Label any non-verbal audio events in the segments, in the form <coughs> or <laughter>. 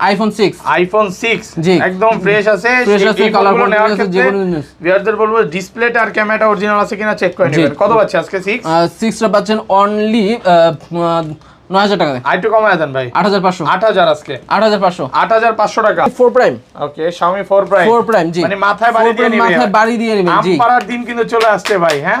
IPhone six iPhone six জি। একদম fresh আছে। সেই- আছে, নেওয়ার ক্ষেত্রে ভিউয়ারদের বলব ডিসপ্লেটা আর ক্যামেরাটা অরিজিনাল আছে কিনা চেক করে নেবেন। কত পাচ্ছে আজকে সিক্স সিক্সটা পাচ্ছেন অনলি নয় হাজার টাকা আইটু কমায় দেন ভাই। আট হাজার পাঁচশো। আট হাজার আজকে। আট হাজার পাঁচশো। আট হাজার পাঁচশো টাকা। Four prime okay Xiaomi 4 Prime four prime জি। মানে মাথায় বাড়ি দিয়ে prime নিবে। মাথায় বাড়ি দিয়ে নেবেন জি। আমপাড়ার দিন কিন্তু চলে আসছে ভাই হ্যাঁ?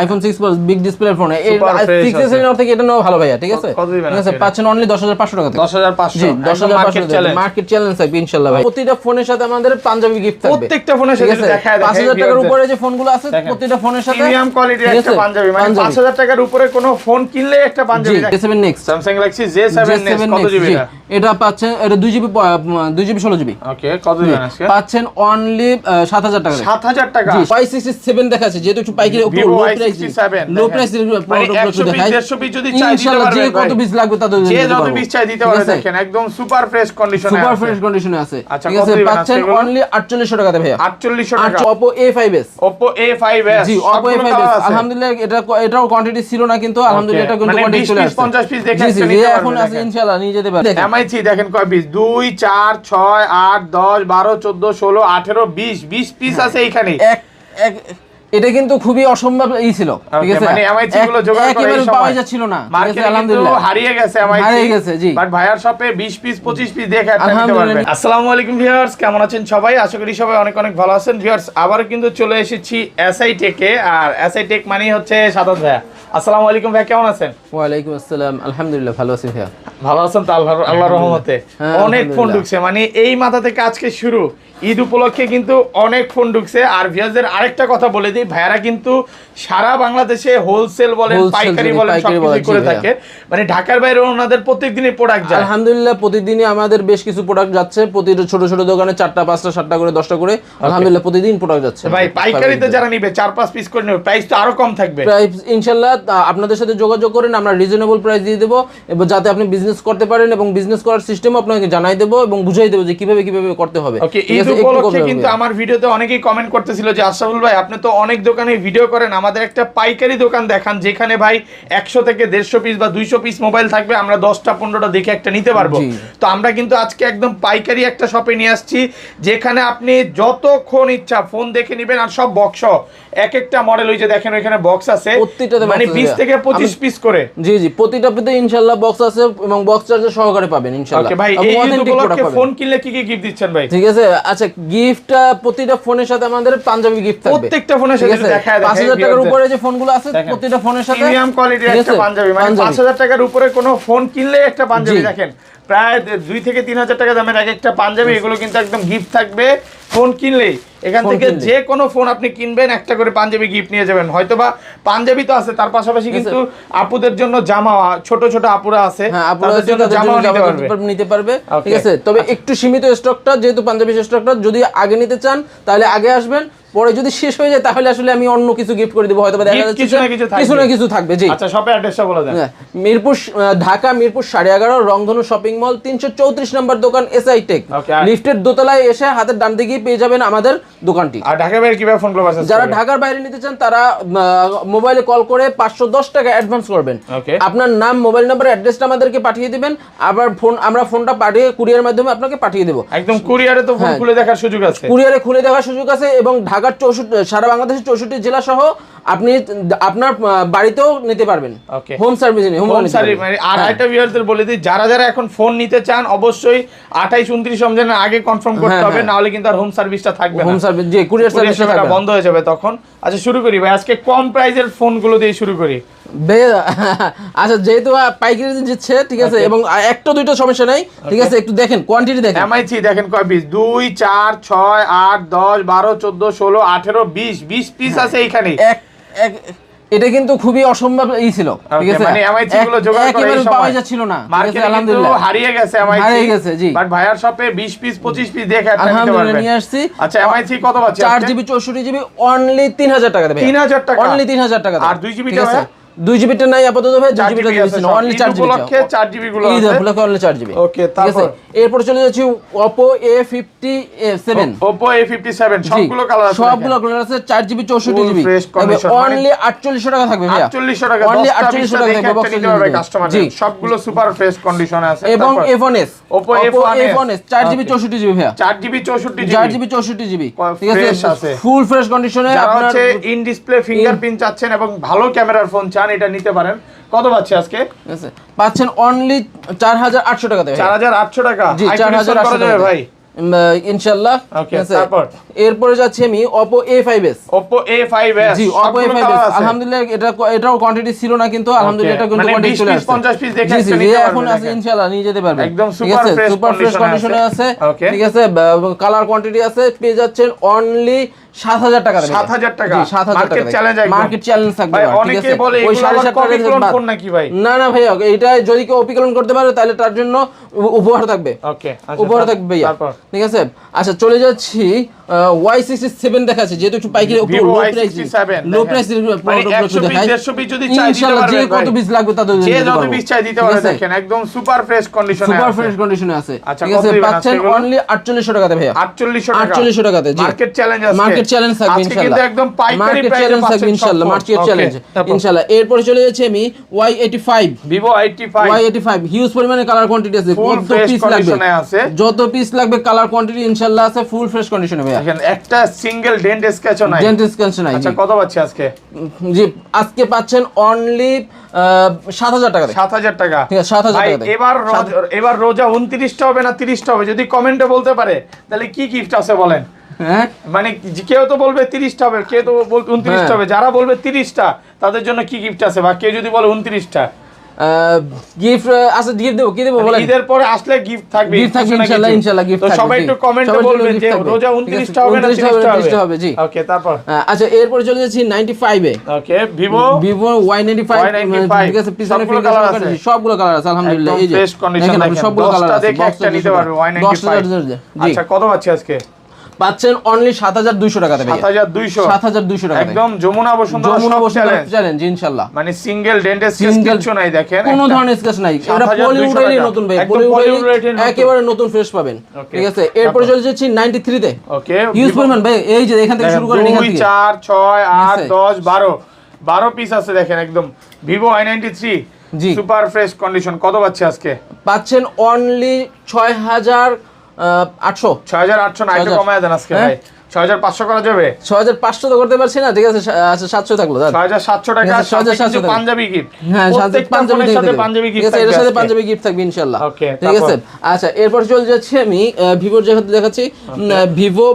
IPhone 6 plus big display phone থেকে এটা নাও ভালো ভাইয়া ঠিক আছে? ঠিক আছে পাচ্ছেন অনলি 10500 টাকা 10500 মার্কেট চ্যালেঞ্জ ইনশাআল্লাহ ভাই। প্রতিটা ফোনের সাথে আমাদের পাঞ্জাবি গিফট থাকবে। প্রত্যেকটা ফোনের সাথে দেখা 5000 টাকার উপরে যে ফোনগুলো আছে প্রতিটা ফোনের সাথে প্রিমিয়াম একটা পাঞ্জাবি মানে 5000 টাকার উপরে কোনো ফোন কিনলে একটা পাঞ্জাবি Samsung Galaxy J7 কত জিবি এটা? পাচ্ছেন এটা 2 জিবি 2 জিবি 16 জিবি ওকে কত দিবেন আজকে? পাচ্ছেন অনলি 7000 টাকা 7000 টাকা? 567 দেখাচ্ছে যেহেতু একটু পাইকারি একটু লো প্রাইস লো প্রাইস মানে 100 piece, 150 piece যদি চাই ইনশাআল্লাহ যে কত ভাই। লাগবে তাদের যে যত পিস চাই দিতে পারে দেখেন একদম সুপার ফ্রেশ কন্ডিশনে সুপার ফ্রেশ কন্ডিশনে আছে। আচ্ছা, ঠিক আছে পাচ্ছেন অনলি 4800 টাকাতে ভাইয়া। 4800 টাকা। Oppo A5s Oppo A5s জি Oppo সবগুলো A5s আলহামদুলিল্লাহ এটা এটাও কোয়ান্টিটি ছিল না কিন্তু আলহামদুলিল্লাহ এটা কিন্তু মানে কোয়ান্টিটি 20 চলে আসছে। 50 piece দেখে এখন আছে। ইনশাআল্লাহ নিয়ে যেতে পারবেন এমআইসি দেখেন কয় পিস দুই চার ছয় আট দশ বারো চোদ্দ ষোলো আঠেরো বিশ। বিশ পিস হ্যাঁ। আছে এইখানে। এক এক এটা কিন্তু খুবই অসম্ভব ই ছিল ঠিক আছে? মানে MIC গুলো জোগাড় করে একেবারে পাওয়া যাচ্ছিল না ঠিক আছে? মার্কেটে আলহামদুলিল্লাহ। হারিয়ে গেছে এমআইসি হারিয়ে গেছে, জি। বাট ভাইয়ার শপে 20 পিস 25 পিস দেখে একটা নিতে আলহামদুলিল্লাহ। পারবেন আসসালামু আলাইকুম ভিউয়ার্স কেমন আছেন সবাই? আশা করি সবাই অনেক অনেক ভালো আছেন। ভিউয়ার্স আবার কিন্তু চলে এসেছি এসআই টেকে আর এসআই টেক মানেই হচ্ছে সাদত ভাইয়া। আসসালামু আলাইকুম ভাই কেমন আছেন? ওয়ালাইকুম আসসালাম। আলহামদুলিল্লাহ ভালো আছি ভাইয়া। ভালো আছেন তো আল্লাহ আল্লাহ রহমতে। হ্যাঁ, অনেক ফোন ঢুকছে মানে এই মাথা থেকে আজকে শুরু। ঈদ উপলক্ষে কিন্তু অনেক ফোন ঢুকছে। আর ভিউয়ারদের আরেকটা কথা বলে দিই ভাইয়ারা কিন্তু সারা বাংলাদেশে হোলসেল বলেন পাইকারি বলেন সবকিছু করে থাকে। মানে ঢাকার বাইরে ওনাদের প্রত্যেকদিনই প্রোডাক্ট যায়। আলহামদুলিল্লাহ প্রতিদিনই আমাদের বেশ কিছু প্রোডাক্ট যাচ্ছে। প্রতিটা ছোট ছোট দোকানে চারটা পাঁচটা সাতটা করে দশটা করে আলহামদুলিল্লাহ প্রতিদিন প্রোডাক্ট যাচ্ছে। ভাই পাইকারিতে যারা নিবে চার পাঁচ পিস করে নেবে প্রাইস তো আরও কম থাকবে। প্রাইস ইনশাল্লাহ আপনাদের সাথে যোগাযোগ করেন আমরা রিজনেবল প্রাইস দিয়ে দেবো এবং যাতে আপনি বিজনেস করতে পারেন এবং বিজনেস করার সিস্টেম আপনাকে জানাই দেবো এবং বুঝাই দেবো যে কীভাবে কীভাবে করতে হবে। ওকে ঠিক ঈদ আছে? একটু উপলক্ষে কিন্তু আমার ভিডিওতে অনেকেই কমেন্ট করতেছিল যে আশরাফুল ভাই আপনি তো অনেক দোকানে ভিডিও করেন আমাদের একটা পাইকারি দোকান দেখান যেখানে ভাই একশো থেকে দেড়শো পিস বা দুইশো পিস মোবাইল থাকবে আমরা দশটা পনেরোটা দেখে একটা নিতে পারব। তো আমরা কিন্তু আজকে একদম পাইকারি একটা শপে নিয়ে আসছি যেখানে আপনি যতক্ষণ ইচ্ছা ফোন দেখে নেবেন আর সব বক্স এক একটা মডেল ওই যে দেখেন ওইখানে বক্স আছে মানে বিশ থেকে পঁচিশ পিস করে। জি জি প্রতিটা পেতে ইনশাল্লাহ বক্স আছে এবং বক্স চার্জার সহকারে পাবেন ইনশাল্লাহ। ভাই এই। ফোন কিনলে কি কি গিফট দিচ্ছেন ভাই? ঠিক আছে আচ্ছা গিফটটা প্রতিটা ফোনের সাথে আমাদের পাঞ্জাবি গিফট থাকবে। প্রত্যেকটা ফোনের সাথে দেখা দেখায় পাঁচ হাজার টাকার উপরে যে ফোনগুলো আছে প্রতিটা ফোনের সাথে প্রিমিয়াম কোয়ালিটির একটা পাঞ্জাবি মানে পাঞ্জাবি। পাঁচ হাজার টাকার উপরে কোনো ফোন কিনলে একটা পাঞ্জাবি দেখেন। প্রায় দুই থেকে তিন হাজার টাকা দামের এক একটা পাঞ্জাবি এগুলো কিন্তু একদম গিফট থাকবে। ফোন কিনলেই। এখান থেকে যে কোনো ফোন আপনি কিনবেন একটা করে পাঞ্জাবি গিফট নিয়ে যাবেন। হয়তোবা পাঞ্জাবি তো আছে তার পাশাপাশি কিন্তু আপুদের জন্য জামা ছোট ছোট আপুরা আছে হ্যাঁ আপুরা জন্য জামা নিতে পারবে ঠিক আছে? তবে একটু সীমিত স্টকটা যেহেতু পাঞ্জাবি স্টকটা যদি আগে নিতে চান তাহলে আগে আসবেন পরে যদি শেষ হয়ে যায় তাহলে আসলে আমি অন্য কিছু গিফট করে দিব হয়তো বা দেখা যাচ্ছে কিছু না কিছু থাকবে। কিছু না কিছু থাকবে জি। আচ্ছা শপে অ্যাড্রেসটা বলে দেন। হ্যাঁ, মিরপুর ঢাকা মিরপুর সাড়ে এগারো রংধনু শপিং মল তিনশো চৌত্রিশ নম্বর দোকান এসআই টেক লিফটের দোতলায় এসে হাতের ডান দিকেই পেয়ে যাবেন আমাদের দোকানটি। আর ঢাকা বাইরে কীভাবে ফোন করব যারা ঢাকার বাইরে নিতে চান তারা মোবাইলে কল করে পাঁচশো দশ টাকা অ্যাডভান্স করবেন। আপনার নাম মোবাইল নাম্বার অ্যাড্রেসটা আমাদেরকে পাঠিয়ে দিবেন। আবার ফোন আমরা ফোনটা পাঠিয়ে কুরিয়ার মাধ্যমে আপনাকে পাঠিয়ে দেবো। একদম কুরিয়ারে তো ফোন হ্যাঁ। খুলে দেখার সুযোগ আছে। কুরিয়ারে খুলে দেওয়ার সুযোগ আছে এবং ঢাকার চৌষট্টি সারা বাংলাদেশের চৌষট্টি জেলা সহ আপনি আপনার বাড়িতেও নিতে পারবেন। হোম সার্ভিস হোম মানে আর হ্যাঁ। একটা ভিউয়ারদের বলে দিই যারা যারা এখন ফোন নিতে চান অবশ্যই আঠাইশ উনত্রিশ রমজানের আগে কনফার্ম করতে হ্যাঁ, হবে নাহলে কিন্তু আর হোম সার্ভিসটা থাকবে হোম সার্ভিস যে কুরিয়ার Courier সার্ভিস সেবাটা বন্ধ হয়ে যাবে তখন। আচ্ছা শুরু করি ভাই। আজকে কম প্রাইজের ফোনগুলো দিয়ে শুরু করি। আচ্ছা যেহেতু পাইকারি দিচ্ছে ঠিক আছে এবং একটা দুইটা সমস্যা নাই ঠিক আছে একটু দেখেন কোয়ান্টিটি দেখেন। এমআইসি দেখেন কয় পিস দুই চার ছয় আট দশ বারো চোদ্দ ষোলো আঠেরো বিশ। বিশ পিস আছে এইখানে এক এক এটা কিন্তু খুবই অসম্ভব ই ছিল ঠিক আছে? মানে এমআইসি গুলো জোগাড় করে এই সময়। পাওয়া যাচ্ছিল না মার্কেট আলহামদুলিল্লাহ। হারিয়ে গেছে এমআইসি হারিয়ে গেছে, জি। বাট ভাইয়ার শপে 20 পিস 25 পিস দেখে আপনি নিতে পারবেন। নিয়ে আসছি। আচ্ছা এমআইসি কত আছে চার জিবি চৌষট্টি জিবি অনলি তিন হাজার টাকা দেবে। 3000 টাকা? অনলি তিন হাজার টাকা আর 2 জিবি টা আছে? ভাইয়া? দুই জিবিটা নাই আপাতত ভাই দুই চার জিবিটা অনলি চার জিবি উপলক্ষে চার জিবি গুলো ঈদ আছে। উপলক্ষে অনলি চার জিবি। Okay, তারপর? এরপর চলে যাচ্ছি Oppo A50 seven Oppo A57 সবগুলো কালার আছে সবগুলো কালার আছে চার জিবি চৌষট্টি জিবি। fresh মানে- অনলি আটচল্লিশশো টাকা থাকবে ভাইয়া। 4800 টাকা অনলি 10টা আটচল্লিশশো টাকা থাকবে কাস্টমার সবগুলো সুপার ফ্রেশ কন্ডিশনে আছে এবং A1s Oppo A1s A1s চার জিবি চৌষট্টি জিবি ভাইয়া। 4 জিবি 64 চার জিবি চৌষট্টি জিবি। ঠিক আছে? ফুল ফ্রেশ কন্ডিশনে আপনার ইন ডিসপ্লে ফিঙ্গারপ্রিন্ট চাচ্ছেন এবং ভালো ক্যামেরার ফোন চান এটা নিতে পারেন। কত পাচ্ছে আজকে? পাচ্ছেন অনলি চার হাজার আটশো টাকা দেবে 4800 টাকা। জি চার হাজার আটশো টাকা ভাই। ইনশাল্লাহ? তারপর? এরপরে যাচ্ছি আমি Oppo A5s Oppo A5s জি Oppo সবগুলো A5s colour আলহামদুলিল্লাহ এটা এটাও কোয়ান্টিটি ছিল না কিন্তু আলহামদুলিল্লাহ এটা কিন্তু মানে কোয়ান্টিটি চলে আসছে। 50 piece দেখে জি জি এখন আছে ইনশাআল্লাহ নিয়ে যেতে পারবেন। একদম super আছে সুপার ফ্রেশ কন্ডিশনে। আছে। ঠিক আছে কালার কোয়ান্টিটি আছে। পেয়ে যাচ্ছেন অনলি 7000 টাকা 7000 টাকা? 7000 টাকা Market মার্কেট চ্যালেঞ্জ থাকবে ভাই এবার, ঠিক অনেকে বলে ওই 7500 copy টাকা clone বাদ। ফোন নাকি ভাই? না না ভাইয়া এটা যদি কেউ অপিকলন করতে পারে তাহলে তার জন্য উপহার থাকবে। ওকে উপহার থাকবে ভাইয়া। ঠিক আছে? আচ্ছা চলে যাচ্ছি ওয়াই সিক্সটি সেভেন দেখাচ্ছে যেহেতু একটু পাইকারি Vivo low price low price মানে 100 piece, 150 যদি চাই ইনশাআল্লাহ যে কত পিস লাগবে তত যে যত পিস চাই দিতে পারে দেখেন একদম সুপার ফ্রেশ কন্ডিশনে সুপার ফ্রেশ কন্ডিশনে আছে। আচ্ছা, ঠিক আছে? পাচ্ছেন অনলি 4800 টাকাতে ভাইয়া। 4800 টাকা। 4800 টাকাতে জি। মার্কেট চ্যালেঞ্জ আছে মার্কেট চ্যালেঞ্জ থাকবে ইনশাআল্লাহ একদম পাইকারি মার্কেট চ্যালেঞ্জ থাকবে ইনশাআল্লাহ মার্কেট চ্যালেঞ্জ ইনশাআল্লাহ এরপরে চলে যাচ্ছে আমি Y85 ভিভো 85 Y85 হিউজ পরিমাণে কালার কোয়ান্টিটি আছে কত পিস লাগবে। যত পিস লাগবে কালার কোয়ান্টিটি ইনশাআল্লাহ আছে ফুল ফ্রেশ কন্ডিশনে দেখেন একটা সিঙ্গেল ডেন্ট স্কেচও নাই। কানছে নাই আচ্ছা কত পাচ্ছি আজকে? জি আজকে পাচ্ছেন অনলি সাত হাজার টাকা সাত হাজার টাকা। ঠিক আছে, 7,000 ভাই, টাকা এবার রোজ- এবার রোজা উনত্রিশটা হবে না তিরিশটা হবে? যদি কমেন্টে বলতে পারে তাহলে কি গিফট আছে বলেন? মানে কেউ তো বলবে তিরিশটা হবে কেউ তো বলবে উনত্রিশটা হ্যাঁ। হবে। যারা বলবে তিরিশটা তাদের জন্য কি গিফট আছে? বা কেউ যদি বলে উনত্রিশটা? গিফট আছে গিফট দেবো কি দেবো বলেন? ঈদের পরে আসলে গিফট থাকবে গিফট থাকবে ইনশাআল্লাহ ইনশাআল্লাহ গিফট থাকবে সবাই একটু কমেন্টে বলবেন যে রোজা আছে, হবে না 29 হবে, তিরিশটা 30টা হবে? হবে জি। ওকে তারপর? আচ্ছা এরপরে চলে যাচ্ছি 95 এ। Okay Vivo Vivo Y ninety Y95 ঠিক আছে পিছনে ফিঙ্গার আছে। সবগুলো কালার আছে আলহামদুলিল্লাহ এই যে। condition দেখেন সবগুলো কালার আছে দেখে একটা নিতে পারবে দশটা Y95 আচ্ছা কত পাচ্ছি আজকে? পাচ্ছেন অনলি সাত হাজার দুইশো টাকা সাত হাজার দুইশো। সাত হাজার দুইশো টাকা একদম যমুনা বসুন্ধরা যমুনা বসুন্ধরা চ্যালেঞ্জ ইনশাল্লাহ। মানে সিঙ্গেল Single- কিছু নাই দেখেন কোনো ধরনের স্কেচ নাই। এটা 7,200 পলিউডেরই নতুন ভাই। নতুন। একেবারে নতুন ফ্রেশ পাবেন। ঠিক আছে? এরপরে চলে যাচ্ছি 93 তে। ওকে ইউজ পরিমাণ। ভাই এই যে এখান থেকে শুরু করেন এখান থেকে। চার ছয় আট আছে। দশ বারো। বারো পিস আছে দেখেন একদম। ভিভো আই নাইনটি থ্রি জি। সুপার ফ্রেশ কন্ডিশন কত পাচ্ছে আজকে? পাচ্ছেন অনলি ছয় হাজার আটশো। ছয় হাজার আটশো না একটু কমায় দেন আজকে হ্যাঁ? ভাই। ছয় হাজার পাঁচশো করা যাবে? ছয় হাজার পাঁচশো তো করতে পারছি না ঠিক আছে আচ্ছা সাতশো থাকল দাদা ছয় হাজার সাতশো টাকা ঠিক আছে, সাথে 6,700 পাঞ্জাবি গিফট হ্যাঁ সাথে পাঞ্জাবি সাথে পাঞ্জাবি গিফট এর সাথে পাঞ্জাবি গিফট থাকবে ইনশাল্লাহ। ঠিক আছে? আচ্ছা এরপর চলে যাচ্ছি আমি ভিভোর দেখাচ্ছি Vivo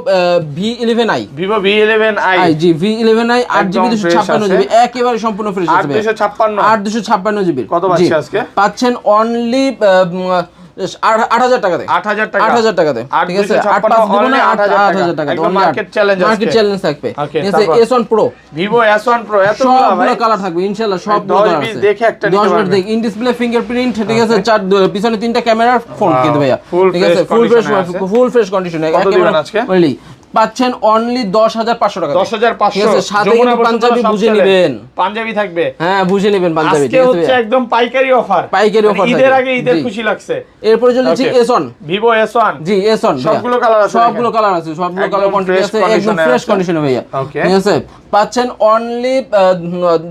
V eleven I Vivo V eleven I G V eleven I আট জিবি দুশো ছাপ্পান্ন জিবি একেবারে সম্পূর্ণ ফ্রেশ আট আছে ভাই। দুশো ছাপ্পান্ন। আট দুশো ছাপ্পান্ন জিবি। কত পাচ্ছি আজকে? পাচ্ছেন অনলি আট হাজার টাকাতে আট হাজার টাকা। আট হাজার টাকাতে ঠিক আছে? আট পাঁচ দিব না আট আট হাজার আট হাজার টাকা একদম মার্কেট চ্যালেঞ্জ মার্কেট চ্যালেঞ্জ থাকবে। ঠিক আছে S one pro Vivo S one pro এতগুলো সবগুলো কালার থাকবে ইনশাআল্লাহ সব কালার আছে। দেখে একটা নিতে 10 মিনিট দেখ ইন ডিসপ্লে ফিঙ্গারপ্রিন্ট ঠিক আছে? চার পিছনে তিনটা ক্যামেরার ফোন কিন্তু ভাইয়া। ঠিক আছে? ফুল ফ্রেশ ফুল ফ্রেশ কন্ডিশনে কত দিবেন আজকে? পাচ্ছেন অনলি দশ হাজার পাঁচশো টাকা। দশ হাজার পাঁচশো। সাথে পাঞ্জাবি বুঝে। নিবেন। পাঞ্জাবি থাকবে। হ্যাঁ বুঝে নেবেন পাঞ্জাবি হচ্ছে একদম পাইকারি অফার। পাইকারি offer ঈদের আগে ঈদের খুশি লাগছে। এরপরে চলে যাচ্ছি Okay. S one Vivo S one জি এস ওয়ান সবগুলো colour আছে সবগুলো কালার আছে সবগুলো কালার কোয়ান্টিটি আছে একদম ফ্রেশ। কন্ডিশনে ভাইয়া। ঠিক আছে পাচ্ছেন অনলি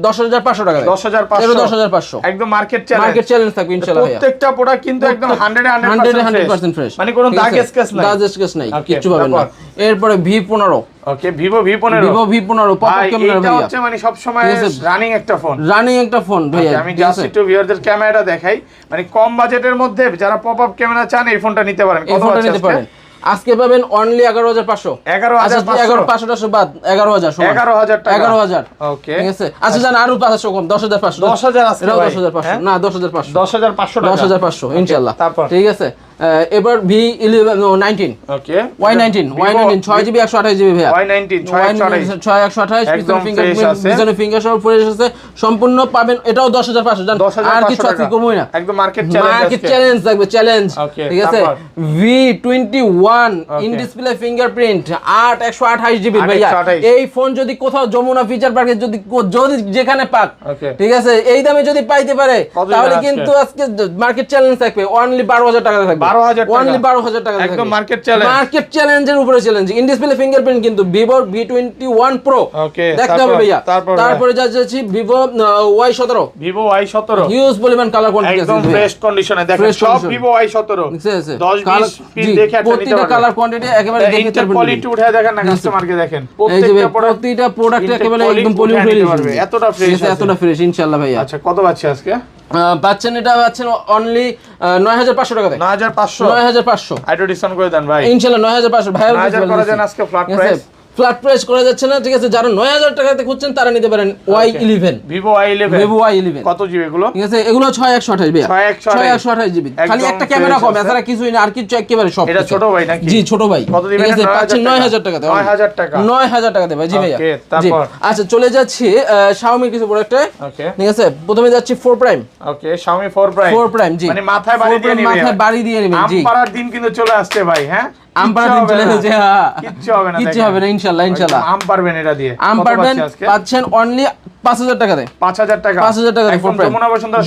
দশ হাজার পাঁচশো টাকা দশ হাজার পাঁচশো। দশ হাজার পাঁচশো। একদম মার্কেট চ্যালেঞ্জ মার্কেট চ্যালেঞ্জ থাকবে ইনশাআল্লাহ প্রত্যেকটা প্রোডাক্ট কিন্তু একদম hundred hundred hundred percent fresh মানে কোনো দাগ স্কেচ নাই। দাগ স্কেচ নাই কিচ্ছু পাবেন না। তারপর? ভি পনেরো। ওকে ভিভো ভি পনেরো। ভিভো ভি পনেরো পপ ভাই ক্যামেরা এটা হচ্ছে মানে সব সময় রানিং একটা ফোন রানিং একটা ফোন ভাইয়া আমি জাস্ট একটু ভিউয়ারদের ক্যামেরাটা দেখাই। মানে কম বাজেটের মধ্যে যারা পপ আপ ক্যামেরা চান এই ফোনটা নিতে পারেন। কত ফোনটা নিতে আজকে? পারেন। আজকে পাবেন অনলি এগারো হাজার পাঁচশো। 11,500 আচ্ছা এগারো পাঁচশো টাশো বাদ এগারো হাজার সমান। 11,000 এগারো হাজার। ওকে ঠিক আছে। আচ্ছা জান আরও পাঁচশো কম। দশ হাজার পাঁচশো। 10,000 আজকে দশ হাজার পাঁচশো। হ্যাঁ? না দশ হাজার পাঁচশো। দশ হাজার পাঁচশো দশ হাজার পাঁচশো ইনশাল্লাহ। তারপর? ঠিক আছে? এবার V eleven nineteen okay Y nineteen Y nineteen ছয় জিবি একশো আঠাশ জিবি ভাইয়া। ওয়াই নাইনটিন ছয় একশো আঠাশ। পিছনে ফিঙ্গার পিছনে ফিঙ্গার সহ ফ্রেশ আছে। সম্পূর্ণ পাবেন এটাও দশ হাজার পাঁচশো জান আর কিছু টাকা। কমই না। একদম মার্কেট চ্যালেঞ্জ মার্কেট চ্যালেঞ্জ থাকবে চ্যালেঞ্জ ঠিক আছে? V twenty one in display fingerprint আট একশো আঠাশ জিবি ভাইয়া। এই ফোন যদি কোথাও যমুনা ফিচার পার্কে যদি যদি যেখানে পাক ঠিক আছে? এই দামে যদি পাইতে পারে তাহলে কিন্তু আজকে মার্কেট চ্যালেঞ্জ থাকবে অনলি বারো হাজার টাকা থাকবে। 12,000 টাকা? অনলি বারো হাজার টাকা একদম market challenge? মার্কেট চ্যালেঞ্জের উপরে চ্যালেঞ্জ ইন ডিসপ্লে ফিঙ্গারপ্রিন্ট কিন্তু ভিভোর ভি টোয়েন্টি ওয়ান প্রো দেখতে হবে ভাইয়া। তারপর তারপরে যা যাচ্ছি ভিভো ওয়াই সতেরো। ভিভো ওয়াই সতেরো। হিউজ পরিমাণ কালার কোয়ান্টিটি আছে একদম ফ্রেশ কন্ডিশনে দেখেন সব ভিভো ওয়াই সতেরো। দশ বিশ পিস দেখে প্রতিটা কালার কোয়ান্টিটি একেবারে দেখে কোয়ালিটি উঠে দেখেন না কাস্টমারকে দেখেন। এই যে ভাই, প্রত্যেকটা প্রোডাক্ট একেবারে একদম পলি উঠে এতটা fresh এতটা ফ্রেশ ইনশাআল্লাহ ভাইয়া। আচ্ছা কত পাচ্ছি আজকে? পাচ্ছেন এটা পাচ্ছেন অনলি নয় হাজার পাঁচশো টাকা নয় হাজার পাঁচশো? নয় হাজার পাঁচশো। ডিসকাউন্ট করে দেন ভাই। ইনশাল্লাহ নয় হাজার পাঁচশো। ভাই 9,000 করা যায় আজকে ফ্ল্যাট price? ফ্ল্যাট প্রাইস করা যাচ্ছে না ঠিক আছে? যারা নয় হাজার টাকাতে খুঁজছেন তারা নিতে পারেন Y eleven Vivo Y eleven Vivo Y eleven কত জিবি এগুলো? ঠিক আছে এগুলো ছয় একশো আঠাশ 6128 ছয় একশো আঠাশ। জিবি খালি একটা ক্যামেরা কম এছাড়া কিছুই না আর কিছু একেবারে সব এটা ছোট ভাই নাকি? জি ছোট ভাই? ঠিক আছে 9,000 পাচ্ছেন নয় হাজার টাকাতে 9,000 টাকা। নয় হাজার টাকাতে ভাই জি ভাইয়া? আচ্ছা চলে যাচ্ছি শাওমির কিছু প্রোডাক্টে ওকে ঠিক আছে প্রথমে যাচ্ছি four prime okay Xiaomi 4 Prime four prime জি। মানে মাথায় বাড়ি দিয়ে Prime নিবে মাথায় বাড়ি দিয়ে নেবেন জি। দিন কিন্তু চলে আসছে ভাই হ্যাঁ? আম চলে এসেছে হ্যাঁ। কিচ্ছু হবে না কিচ্ছু হবে না ইনশাল্লাহ ইনশাল্লাহ। আম পারবেন এটা দিয়ে। আম পারবেন পাচ্ছেন অনলি পাঁচ হাজার টাকাতে 5000 টাকা। পাঁচ হাজার টাকা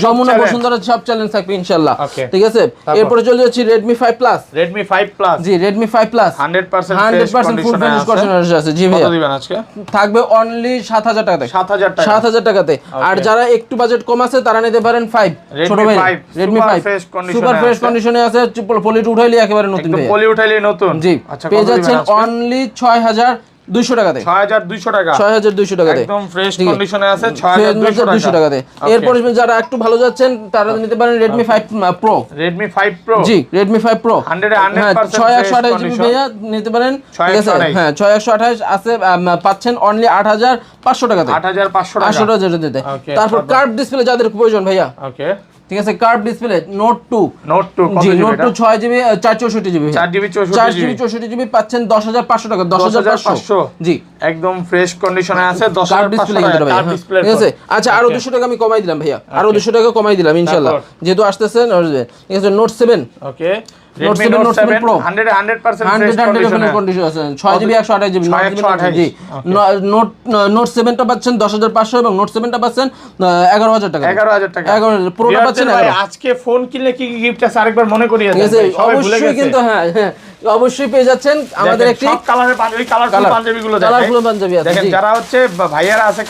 যমুনা বসুন্ধরা সব চ্যালেঞ্জ থাকবে ইনশাল্লাহ। ঠিক আছে? এরপরে চলে যাচ্ছি Redmi five plus Redmi 5 Plus জি Redmi five plus 100% hundred percent full finish আছে। আছে জি কত ভাইয়া। দিবেন আজকে? থাকবে অনলি সাত হাজার টাকাতে 7000 টাকা। সাত হাজার টাকাতে। আর যারা একটু বাজেট কম আছে তারা নিতে পারেন ফাইভ ছোট ভাই রেডমি ফাইভ সুপার ফ্রেশ কন্ডিশনে আছে। পলিট উঠাইলে একেবারে নতুন পলি উঠাইলে নতুন। জি। আচ্ছা পেয়ে যাচ্ছেন অনলি ছয় হাজার দুইশো টাকাতে। 6200 টাকা। ছয় হাজার দুইশো টাকাতে। একদম ফ্রেশ কন্ডিশনে আছে। 6200 টাকাতে। টাকা যারা একটু ভালো যাচ্ছেন তারা নিতে পারেন Redmi five pro Redmi 5 Pro জি রেডমি ফাইভ প্রো 100 100% ছয় একশো আঠাশ fresh জিবি ভাইয়া নিতে পারেন। ঠিক আছে? হ্যাঁ পাচ্ছেন অনলি আট হাজার পাঁচশো টাকাতে। 8500 টাকা। তারপর তারপর? কার্ভ ডিসপ্লে যাদের প্রয়োজন ভাইয়া। ওকে ঠিক আছে curve display note two note 2 জি নোট টু ছয় জিবি চার চৌষট্টি জিবি 4 জিবি চার জিবি জিবি চৌষট্টি জিবি পাচ্ছেন দশ হাজার পাঁচশো টাকা দশ হাজার পাঁচশো। 10,500 জি। একদম ফ্রেশ কন্ডিশনে আছে 10500 ডিসপ্লে কিন্তু ভাই কার্ভ। ডিসপ্লে ঠিক আছে আচ্ছা আরও দুশো টাকা আমি কমাই দিলাম ভাইয়া আরও দুশো টাকা কমাই দিলাম ইনশাল্লাহ যেহেতু আসতেছেন ঠিক আছে note seven okay Redmi Note Note 7 7 Pro। 100 100% hundred fresh hundred কন্ডিশনে কন্ডিশন আছে। ছয় জিবি একশো আঠাশ জিবি ছয় একশো আঠাশ। জি Okay. নোট নোট সেভেনটা পাচ্ছেন দশ হাজার পাঁচশো এবং নোট সেভেনটা পাচ্ছেন এগারো হাজার টাকা। 11000 টাকা। এগারো হাজার পাচ্ছেন আজকে ফোন কিনলে কি কি গিফট আছে আরেকবার মনে করিয়ে দেন সবাই ভুলে অবশ্যই গেছে। কিন্তু হ্যাঁ হ্যাঁ অবশ্যই পেয়ে যাচ্ছেন আমাদের একটি সব কালারের পাঞ্জাবি কালারফুল Colour- পাঞ্জাবিগুলো colourful পাঞ্জাবি আছে, দেখেন যারা হচ্ছে ভাইয়ারা আছে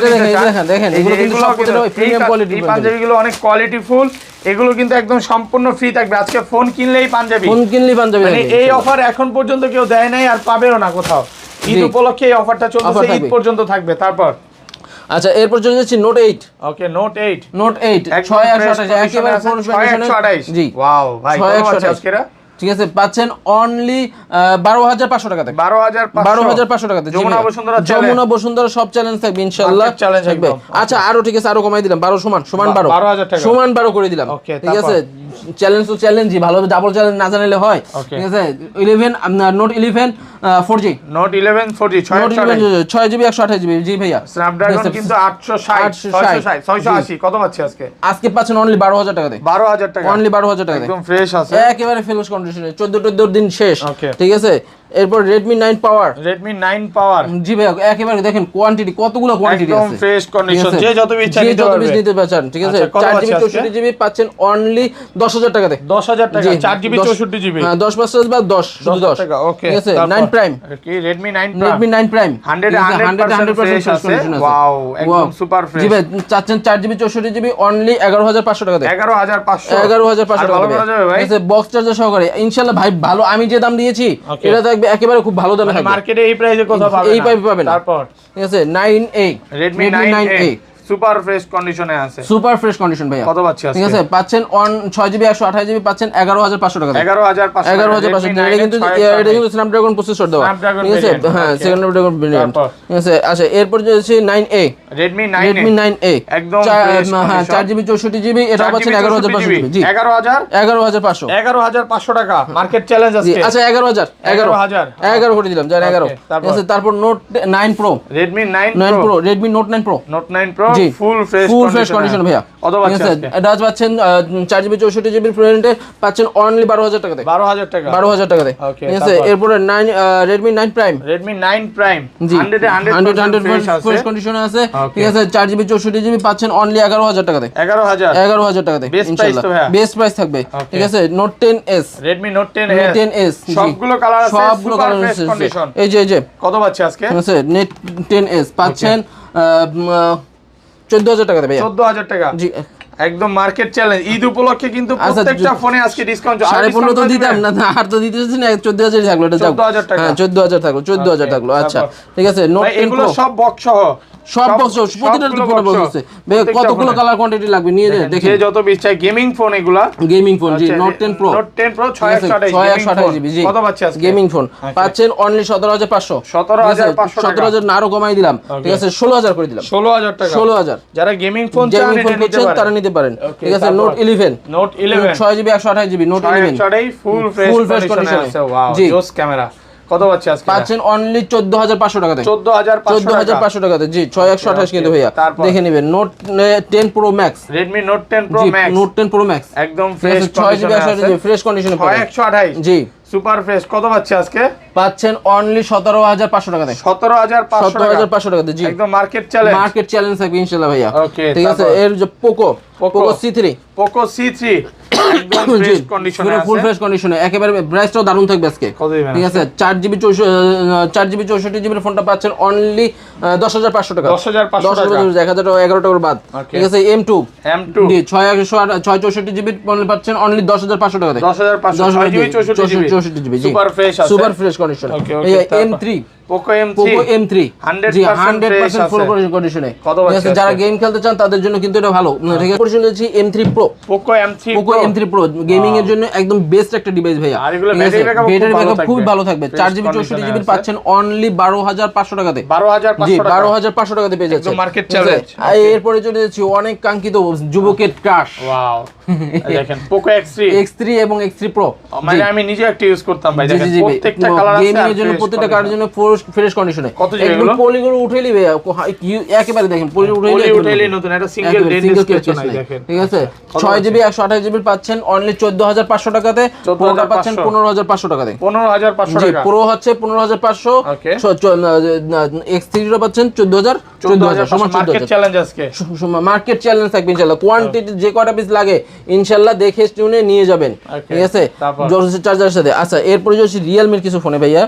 দেখেন, দেখেন, দেখেন, এগুলো কিন্তু সব প্রতিটা premium পাঞ্জাবি। পাঞ্জাবিগুলো অনেক কোয়ালিটি ফুল এগুলো কিন্তু একদম সম্পূর্ণ ফ্রি থাকবে। আজকে ফোন কিনলেই পাঞ্জাবি। ফোন কিনলেই পাঞ্জাবি মানে এই অফার এখন পর্যন্ত কেউ দেয় নাই আর পাবেও না কোথাও। ঈদ উপলক্ষে এই অফারটা চলছে ঈদ পর্যন্ত থাকবে। তারপর? আচ্ছা এরপর চলে যাচ্ছি নোট 8 ওকে নোট 8 নোট 8 6128 একেবারে ফোন জি। ওয়াও ভাই 6128 ঠিক আছে পাচ্ছেন অনলি বারো হাজার পাঁচশো টাকাতে বারো হাজার বারো হাজার পাঁচশো টাকাতে যমুনা বসুন্ধরা যমুনা বসুন্ধরা সব চ্যালেঞ্জ থাকবে ইনশাল্লাহ চ্যালেঞ্জ থাকবে। আচ্ছা আরও ঠিক আছে আরও কমাই দিলাম বারো সমান সমান বারো। সমান বারো করে দিলাম। ঠিক আছে চ্যালেঞ্জ তো চ্যালেঞ্জই ভালো ডাবল চ্যালেঞ্জ না জানালে হয়। ঠিক আছে? Eleven note eleven four G note 11 4G জি 628 ইলেভেন ছয় জিবি একশো আঠাশ জিবি জি ভাইয়া। স্ন্যাপড্রাগন কিন্তু আটশো 860 660 680 কত পাচ্ছি আজকে? আজকে পাচ্ছেন অনলি বারো হাজার টাকাতে 12000 টাকা। অনলি বারো হাজার টাকা একদম ফ্রেশ আছে। একেবারে ফেমাস কন্ডিশনে চোদ্দ টোদ্দ দিন শেষ। ঠিক আছে? এরপর Redmi nine power Redmi 9 power জি ভাই একেবারে দেখেন কোয়ান্টিটি কতগুলো কোয়ান্টিটি আছে। একদম ফ্রেশ কন্ডিশন যে যত ইচ্ছা নিতে যত পারবে। পিস নিতে পারছেন ঠিক আছে? আচ্ছা, কত চার আছে জিবি আজকে? চৌষট্টি জিবি পাচ্ছেন অনলি দশ হাজার টাকাতে। 10000 টাকা জি, 4 জিবি দশ- 64 জিবি হ্যাঁ দশ পার্সেন্ট বা দশ শুধু দশ টাকা ওকে ঠিক আছে? নাইন প্রাইম কি Redmi 9 Redmi Prime nine prime 100 100% fresh আছে। ওয়াও একদম সুপার ফ্রেশ জি ভাই চাচ্ছেন চার জিবি চৌষট্টি জিবি অনলি এগারো হাজার পাঁচশো টাকাতে। 11500 এগারো হাজার পাঁচশো আর টাকা ভালো করা যাবে ভাই? বক্স চার্জার সহকারে। ইনশাল্লাহ ভাই ভালো আমি যে দাম দিয়েছি এটা থাকবে একেবারে খুব ভালো দামে থাকবে। মার্কেটে এই প্রাইসে কোথাও পাবে এই পাবে না। তারপর? ঠিক আছে nine A Redmi 9A super fresh কন্ডিশনে আছে। সুপার ফ্রেশ কন্ডিশন ভাইয়া। কত পাচ্ছি ঠিক আছে পাচ্ছেন অন ছয় জিবি একশো আঠাশ জিবি পাচ্ছেন এগারো হাজার পাঁচশো টাকা। এগারো হাজার পাঁচশো এগারো হাজার পাঁচশো এটা কিন্তু এটা কিন্তু স্ন্যাপড্রাগন প্রসেসর দেওয়া। ঠিক আছে হ্যাঁ okay. স্ন্যাপড্রাগন ভেরিয়েন্ট তারপর? ঠিক আছে আচ্ছা এরপর যে হচ্ছে nine A Redmi nine Redmi একদম হ্যাঁ condition। চার জিবি চৌষট্টি জিবি এটা পাচ্ছেন এগারো হাজার পাঁচশো জিবি জি। এগারো হাজার? এগারো হাজার পাঁচশো। এগারো হাজার পাঁচশো টাকা মার্কেট চ্যালেঞ্জ আজকে। আচ্ছা এগারো হাজার এগারো 11,000 এগারো করে দিলাম যান এগারো। ঠিক তারপর? আছে তারপর note pro Redmi nine nine pro Redmi note nine pro note nine pro জি full fresh full fresh condition ভাইয়া। আছে এটা পাচ্ছেন চার জিবি চৌষট্টি জিবির ভেরিয়েন্টে পাচ্ছেন অনলি বারো হাজার টাকাতে। বারো হাজার টাকা। বারো হাজার টাকাতে। ঠিক আছে এরপরে nine Redmi nine prime Redmi nine prime জি। হান্ড্রেড হান্ড্রেড ফ্রেশ আছে। কন্ডিশনে আছে। ঠিক আছে চার জিবি চৌষট্টি জিবি পাচ্ছেন অনলি এগারো হাজার টাকাতে। এগারো হাজার? এগারো হাজার টাকাতে ইনশাল্লাহ। বেস্ট প্রাইস থাকবে। ঠিক আছে note ten S Redmi note ten ten S সবগুলো কালার আছে সবগুলো কালার কন্ডিশন এই যে এই যে। কত পাচ্ছি আজকে? আছে নেট টেন এস পাচ্ছেন চোদ্দ হাজার টাকা দেবে চোদ্দ হাজার টাকা? জি। একদম মার্কেট চ্যালেঞ্জ ঈদ উপলক্ষে কিন্তু আচ্ছা, প্রত্যেকটা ফোনে আজকে ডিসকাউন্ট সাড়ে পনেরো তো দিতাম না না, আর তো দিতে না চোদ্দ হাজারই থাকল এটা যাক 14,000 টাকা। হ্যাঁ চোদ্দ হাজার থাকল চোদ্দ হাজার Okay, থাকল আচ্ছা ঠিক আছে নোট এগুলো সব বক্স সহ। সব বক্স প্রতিটার তো পুরো বক্স আছে কতগুলো কালার কোয়ান্টিটি লাগবে? নিয়ে যান যে দেখেন। যত পিস চাই গেমিং ফোন এগুলা। গেমিং ফোন জি আচ্ছা, note ten pro note ten pro ছয় একশো আঠাশ ছয় একশো আঠাশ জিবি জি। কত পাচ্ছি আজকে? গেমিং ফোন পাচ্ছেন অনলি সতেরো হাজার পাঁচশো। 17,500 সতেরো হাজার না আরও কমাই দিলাম। ঠিক আছে ষোলো হাজার করে দিলাম। ষোলো হাজার টাকা। ষোলো হাজার। যারা গেমিং ফোন চান এটা নিতে তারা নিতে পারেন। ঠিক আছে নোট ইলেভেন নোট ইলেভেন ছয় জিবি একশো আঠাশ জিবি নোট ছয় ইলেভেন একশো আঠাশ ফুল ফ্রেশ Full fresh কন্ডিশনে। আছে। ওয়াও জি। জোস ক্যামেরা কত পাচ্ছি আজকে? পাচ্ছেন অনলি চোদ্দ হাজার পাঁচশো টাকাতে। চোদ্দ হাজার চোদ্দ হাজার পাঁচশো টাকাতে। জি ছয় একশো আঠাশ কিন্তু ভাইয়া? দেখে নেবেন note ten pro max Redmi note ten pro জি নোট টেন প্রো ম্যাক্স একদম ফ্রেশ আছে ছয় জিবি একশো আঠাশ জিবি ফ্রেশ কন্ডিশনে একশো আঠাশ। জি। Super fresh. কত পাচ্ছে আজকে? পাচ্ছেন অনলি 17500 টাকা। থেকে 17500 17500 টাকা জি। একদম মার্কেট চ্যালেঞ্জ মার্কেট চ্যালেঞ্জ থাকবে ভাইয়া। ওকে ঠিক আছে এর যে Poco Poco three Poco C3 একদম <coughs> একেবারে থাকবে ঠিক আছে ফোনটা পাচ্ছেন অনলি টাকা। 10500 টাকা। 1000 বাদ। ঠিক আছে পাচ্ছেন অনলি চৌষট্টি GB super fresh super fresh condition M three Poco M three Poco M three 100% জি fresh হান্ড্রেড পার্সেন্ট ফুল কন্ডিশনে কত ঠিক পাচ্ছি আছে? যারা গেম খেলতে চান তাদের জন্য কিন্তু এটা ভালো। ঠিক আছে পরিচালনা হচ্ছে M three Poco M Poco M three gaming এর জন্য একদম বেস্ট একটা ডিভাইস ভাইয়া। আর এগুলো ঠিক আছে? battery backup খুব ব্যাটারি ব্যাকআপ খুব ভালো থাকবে। Fresh চার জিবি condition চৌষট্টি এ জিবি আছে। পাচ্ছেন অনলি বারো হাজার পাঁচশো টাকাতে। বারো জি পাঁচশো টাকা। বারো হাজার পাঁচশো টাকাতে পেয়ে যাচ্ছে একদম market ঠিক আছে? challenge। আর এরপরে চলে যাচ্ছি অনেক কাঙ্ক্ষিত যুবকের ক্রাশ ওয়াও দেখেন পোকো এবং মানে আমি নিজে একটা ইউজ করতাম ভাই দেখেন প্রত্যেকটা কালার আছে গেমিং এর জন্য প্রত্যেকটা কার্ডের জন্য ফ্রেশ কন্ডিশনে কত এগুলো? পলিগুলো উঠে নিবে একেবারে দেখেন পলি উঠে নিলে উঠে এলেই নতুন, এটা single dead display তো নাই, দেখেন। ঠিক আছে? কত ছয় আছে? জিবি একশো আঠাশ জিবি পাচ্ছেন অনলি চোদ্দ হাজার পাঁচশো টাকাতে। 14,500 প্রোটা পাচ্ছেন পনেরো হাজার পাঁচশো টাকাতে। পনেরো হাজার পাঁচশো জি টাকা। প্রো হচ্ছে পনেরো হাজার পাঁচশো। Okay. পাচ্ছেন চোদ্দ হাজার চোদ্দ হাজার সমান চোদ্দ মার্কেট চ্যালেঞ্জ আজকে। মার্কেট চ্যালেঞ্জ থাকবে ইনশাল্লাহ। কোয়ান্টিটি যে কটা পিস লাগে ইনশাল্লাহ দেখে শুনে নিয়ে যাবেন। ঠিক আছে? তারপর? চার্জারের সাথে। আচ্ছা এরপরে যাচ্ছি রিয়েলমির কিছু ফোনে ভাইয়া.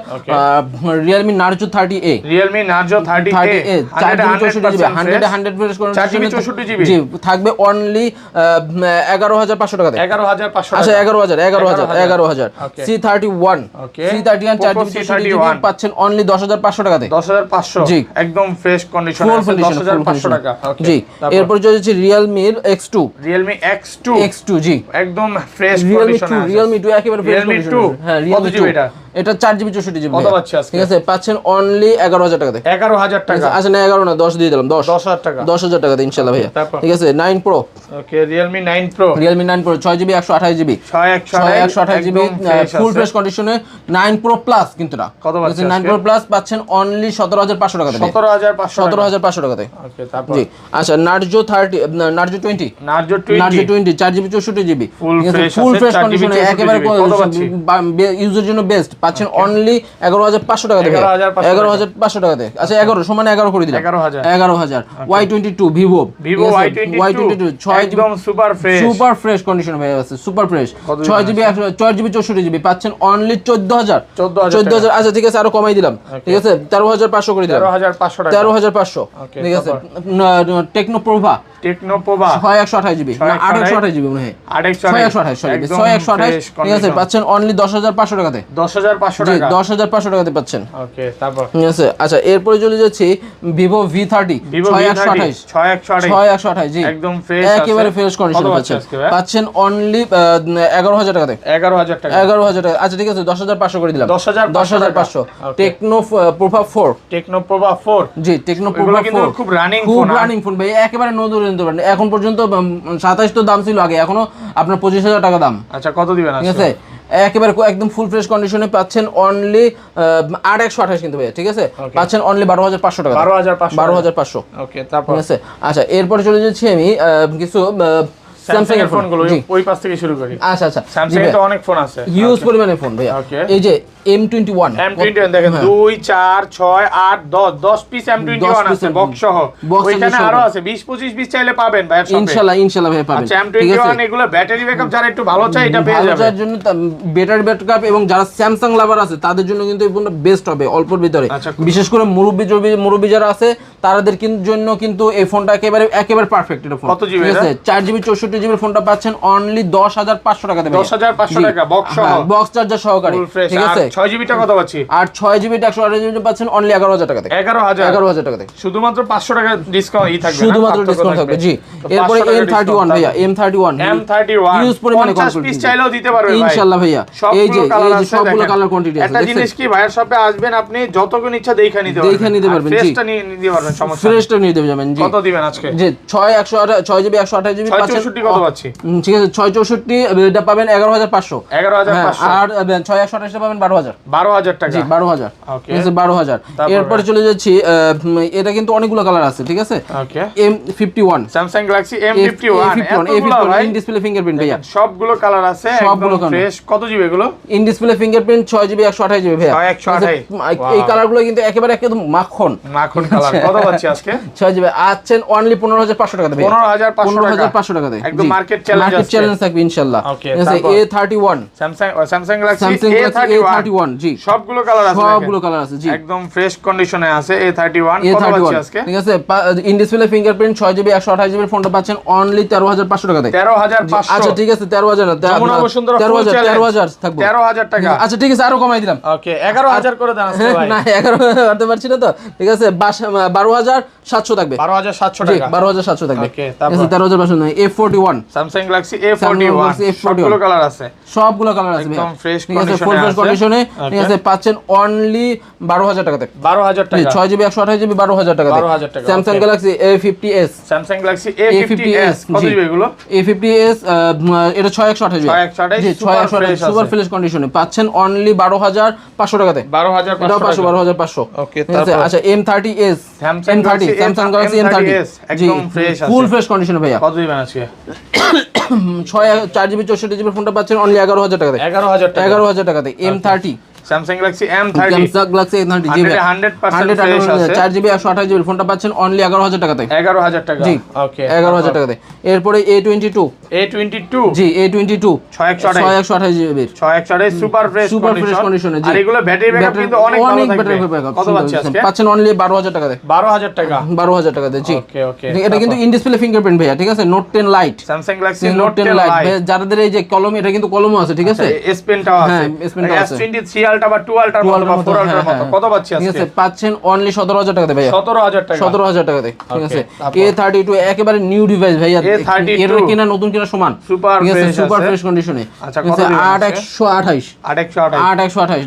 Realme Narzo thirty A Realme Narzo thirty thirty A চার জিবি চৌষট্টি জিবি হান্ড্রেড হান্ড্রেড ফ্রেশ চার জিবি চৌষট্টি জিবি জি থাকবে অনলি এগারো হাজার পাঁচশো টাকাতে এগারো হাজার পাঁচশো আচ্ছা এগারো হাজার এগারো হাজার এগারো হাজার। C thirty one C thirty one চার জিবি চৌষট্টি জিবি পাচ্ছেন অনলি দশ হাজার পাঁচশো টাকাতে দশ হাজার পাঁচশো। জি। একদম ফ্রেশ কন্ডিশন ফুল দশ কন্ডিশন হাজার পাঁচশো টাকা। জি? এরপর চলেছে রিয়েলমির X two Realme X two X two জি। একদম fresh Realme condition two Realme two একেবারে 2? আছে। হ্যাঁ রিয়েলমি টু এটা? চার জিবি চৌষট্টি জিবি? ঠিক আছে পাচ্ছেন অনলি এগারো হাজার টাকাতে। এগারো হাজার টাকা? আচ্ছা না এগারো না দশ দিয়ে দিলাম দশ। দশ হাজার টাকা। দশ হাজার টাকাতে ইনশাল্লাহ ভাইয়া। ঠিক আছে nine pro okay Realme nine pro Realme nine pro ছয় জিবি একশো আঠাশ জিবি। ছয় একশো আঠাশ জিবি ফুল ফ্রেশ কন্ডিশনে নাইন প্রো প্লাস কিন্তু না কত নাইন প্রো প্লাস পাচ্ছেন অনলি সতেরো হাজার পাঁচশো টাকাতে। সতেরো হাজার পাঁচশো সতেরো হাজার পাঁচশো টাকাতে। জি আচ্ছা Narzo thirty Narzo twenty Narzo Narzo twenty চার জিবি চৌষট্টি জিবি। ফুল ফ্রেশ 4GB কন্ডিশনে একেবারে ইউজের জন্য বেস্ট পাচ্ছেন অনলি এগারো হাজার পাঁচশো টাকা 11,500 এগারো হাজার পাঁচশো টাকা। টাকাতে আচ্ছা এগারো সমান এগারো করে দিলাম। এগারো হাজার। Y twenty two Vivo Vivo Y twenty two ছয় GB super fresh super fresh condition হয়ে আছে সুপার ফ্রেশ ছয় জিবি ছয় জিবি চৌষট্টি জিবি পাচ্ছেন অনলি চোদ্দ হাজার। 14,000 চোদ্দ হাজার আচ্ছা ঠিক আছে আরও কমাই দিলাম। ঠিক আছে তেরো হাজার পাঁচশো করে দিলাম। তেরো হাজার পাঁচশো ঠিক আছে? টেকনো প্রভা টেকনো ছয় একশো আঠাশ জিবি একশো আঠাশ। জিবি মনে হয়। ছয় একশো আঠাশ ছয় একশো আঠাশ। ঠিক আছে পাচ্ছেন অনলি দশ হাজার পাঁচশো টাকাতে। দশ হাজার হাজার পাঁচশো জি টাকা। দশ হাজার পাঁচশো টাকাতে পাচ্ছেন। ঠিক আছে আচ্ছা এরপরে চলে যাচ্ছি ভিভো ভি থার্টি ছয় একশো আঠাইশ ছয় একশো আঠাইশ ছয় একশো আঠাইশ জি। একদম একেবারে ফ্রেশ কন্ডিশন পাচ্ছেন পাচ্ছেন? অনলি এগারো হাজার টাকাতে। এগারো হাজার টাকা। এগারো হাজার টাকা। আচ্ছা ঠিক আছে দশ হাজার পাঁচশো করে দিলাম। 10,500 দশ হাজার পাঁচশো। Tecno Pova four Tecno Pova four জি টেকনো এগুলো ফোর খুব রানিং খুব রানিং ফোন ভাই একেবারে নতুন এখন পর্যন্ত সাতাইশ তো দাম ছিল আগে এখনও আপনার পঁচিশ হাজার টাকা দাম। আচ্ছা কত দিবেন ঠিক আছে? একেবারে একদম ফুল ফ্রেশ কন্ডিশনে পাচ্ছেন অনলি আট একশো আঠাশ কিন্তু ভাইয়া ঠিক আছে? পাচ্ছেন অনলি বারো হাজার পাঁচশো টাকা। বারো হাজার বারো হাজার পাঁচশো। ওকে তারপর? ঠিক আছে? আচ্ছা এরপরে চলে যাচ্ছি আমি কিছু স্যামসাং এর ফোনগুলো ওই পাশ থেকে শুরু করি। আচ্ছা আচ্ছা। স্যামসাং তো অনেক ফোন আছে। হিউজ পরিমাণে ফোন ভাইয়া। এই যে M twenty one M twenty দেখেন হ্যাঁ। দুই চার ছয় আট দশ দশ পিস এম টোয়েন্টি ওয়ান আছে বক্স সহ। ওইখানে আরও আছে বিশ পঁচিশ পিস চাইলে পাবেন ইনশাল্লাহ ইনশাল্লাহ ভাই পাবেন। আচ্ছা এম টোয়েন্টি ওয়ান এগুলো ব্যাটারি ব্যাকআপ যারা একটু ভালো এটা পেয়ে ভালো যাবে। যার জন্য বেটার ব্যাকআপ এবং যারা স্যামসাং লাভার আছে তাদের জন্য কিন্তু এই ফোনটা বেস্ট হবে অল্পর ভিতরে। আচ্ছা। বিশেষ করে মুরব্বি মুরব্বি যারা আছে তাদের জন্য কিন্তু এই ফোনটা একেবারে একেবারে পারফেক্ট এটা ফোন কত ঠিক আছে? চার জিবি চৌষট্টি জিবির ফোনটা পাচ্ছেন অনলি দশ হাজার পাঁচশো টাকা দেবেন দশ হাজার পাঁচশো টাকা বক্স সহ। বক্স চার্জার সহকারে। ঠিক আছে? ছয় জিবিটা কত পাচ্ছি? আর ছয় একশো আঠাশ জিবি পাচ্ছেন অনলি এগারো হাজার টাকা থেকে। এগারো হাজার? এগারো হাজার টাকা থেকে। শুধুমাত্র পাঁচশো টাকা ডিসকাউন্ট ই থাকবে শুধুমাত্র ডিসকাউন্ট থাকবে। জি এরপরে এম থার্টি ওয়ান ভাইয়া M thirty one M thirty one huge পরিমাণে পিস চাইলেও দিতে পারবে ইনশাল্লাহ ভাইয়া। এই যে এই যে সবগুলো কালার কোয়ান্টিটি আছে। একটা জিনিস কি ভাইয়ের শপে আসবেন আপনি যতক্ষণ ইচ্ছা দেখে নিতে পারবেন। দেখে নিতে পারবেন, জি। ফ্রেশটা নিয়ে নিতে পারবেন সমস্যা ফ্রেশটা নিয়ে যাবেন জি। কত দিবেন আজকে? যে ছয় একশো আঠা- জিবি একশো আঠাশ জিবি ছয় চৌষট্টি কত পাচ্ছি? ঠিক আছে ছয় চৌষট্টি এটা পাবেন এগারো হাজার পাঁচশো। এগারো হাজার পাঁচশো। আর ছয় একশো আঠাশটা পাবেন বারো হাজার। বারো হাজার টাকা। জি বারো হাজার। Okay. ঠিক আছে বারো হাজার। এরপরে চলে যাচ্ছি এটা কিন্তু অনেকগুলো কালার আছে ঠিক আছে? M fifty one Samsung Galaxy M fifty one in display fingerprint ভাইয়া। সবগুলো কালার আছে সবগুলো ফ্রেশ কত জিবি এগুলো? ইন ডিসপ্লে ফিঙ্গারপ্রিন্ট ছয় জিবি একশো আঠাশ জিবি ভাইয়া। ছয় একশো আঠাশ। ঠিক আছে, এই কালারগুলো কিন্তু একেবারে একদম মাখন। মাখন কালার কত পাচ্ছি আজকে? ছয় জিবি আছেন অনলি পনেরো হাজার পাঁচশো টাকা পনেরো হাজার পাঁচশো পনেরো হাজার টাকা পাঁচশো টাকা একদম মার্কেট চ্যালেঞ্জ থাকবে ইনশাল্লাহ। A thirty one Samsung Samsung Galaxy A thirty জি। সবগুলো কালার আছে সবগুলো কালার জি। একদম ফ্রেশ কন্ডিশনে কত আজকে? ঠিক ইন ডিসপ্লে ফিঙ্গারপ্রিন্ট ফোনটা পাচ্ছেন অনলি টাকা আচ্ছা ঠিক থাকব। তেরো হাজার টাকা। আচ্ছা ঠিক আছে আরও কমাই দিলাম। ওকে এগারো হাজার করে দেন আজকে ভাই। না এগারো হাজার পারছি না তো। ঠিক আছে বাস- বারো হাজার সাতশো থাকবে। বারো হাজার সাতশো জি টাকা। বারো হাজার সাতশো থাকবে। Okay, তারপর? আছে তেরো হাজার পাঁচশো নয় F forty one Samsung Galaxy A forty Samsung one Galaxy A41 সবগুলো কালার আছে। সবগুলো কালার আছে। একদম ফ্রেশ আছে। কন্ডিশনে ঠিক আছে পাচ্ছেন অনলি বারো হাজার টাকাতে। বারো হাজার জি, টাকা। ছয় জিবি একশো আঠাশ জিবি বারো হাজার টাকা, Samsung Galaxy A fifty S Samsung Galaxy A fifty S G. A fifty S এটা ছয় একশো আঠাশ ছয় একশো আঠাশ সুপার ফ্রেশ কন্ডিশনে পাচ্ছেন অনলি বারো হাজার পাঁচশো টাকাতে। বারো হাজার পাঁচশো বারো হাজার পাঁচশো? আচ্ছা M thirty S M thirty Samsung Galaxy M thirty M30s, একদম ফুল ফ্রেশ কন্ডিশনে ভাইয়া। কত দিবেন আজকে? ছয় চার জিবি চৌষট্টি জিবি ফোনটা পাচ্ছেন অনলি এগারো হাজার টাকাতে। এগারো হাজার এগারো হাজার টাকাতে M thirty Samsung Galaxy M thirty Samsung Galaxy M thirty জি হান্ড্রেড হান্ড্রেড পার্সেন্ট আছে চার জিবি একশো আঠাশ জিবি ফোনটা পাচ্ছেন অনলি এগারো হাজার টাকাতে এগারো হাজার টাকা জি ওকে এগারো হাজার টাকাতে এরপরে A twenty two A twenty two G A twenty two ছয় একশো ছয় একশো আঠাশ জিবির ছয় একশো আঠাশ সুপার ফ্রেশ সুপার ফ্রেশ কন্ডিশনে জি আর এগুলো ব্যাটারি ব্যাকআপ কিন্তু অনেক ব্যাটারি ব্যাকআপ কত পাচ্ছেন অনলি বারো হাজার টাকাতে বারো হাজার টাকা বারো হাজার টাকাতে জি ওকে ওকে এটা কিন্তু ইন ডিসপ্লে ফিঙ্গারপ্রিন্ট ভাইয়া ঠিক আছে Note ten Lite Samsung Galaxy Note ten Lite যাদের এই যে কলম এটা কিন্তু কলমও আছে ঠিক আছে এস পেনটাও আছে হ্যাঁ, এস আছে। টোয়েন্টি থ্রি বা টু আলটার বা ফোর আলটার মতো। কত পাচ্ছি হ্যাঁ, ঠিক আছে পাচ্ছেন অনলি সতেরো হাজার টাকাতে ভাইয়া। সতেরো হাজার টাকা। সতেরো হাজার টাকাতে ঠিক আছে। টু একেবারে নিউ ডিভাইস ভাইয়া। এর কিনা নতুন কিনা সমান। ঠিক আছে সুপার ফ্রেশ কন্ডিশনে আচ্ছা, কত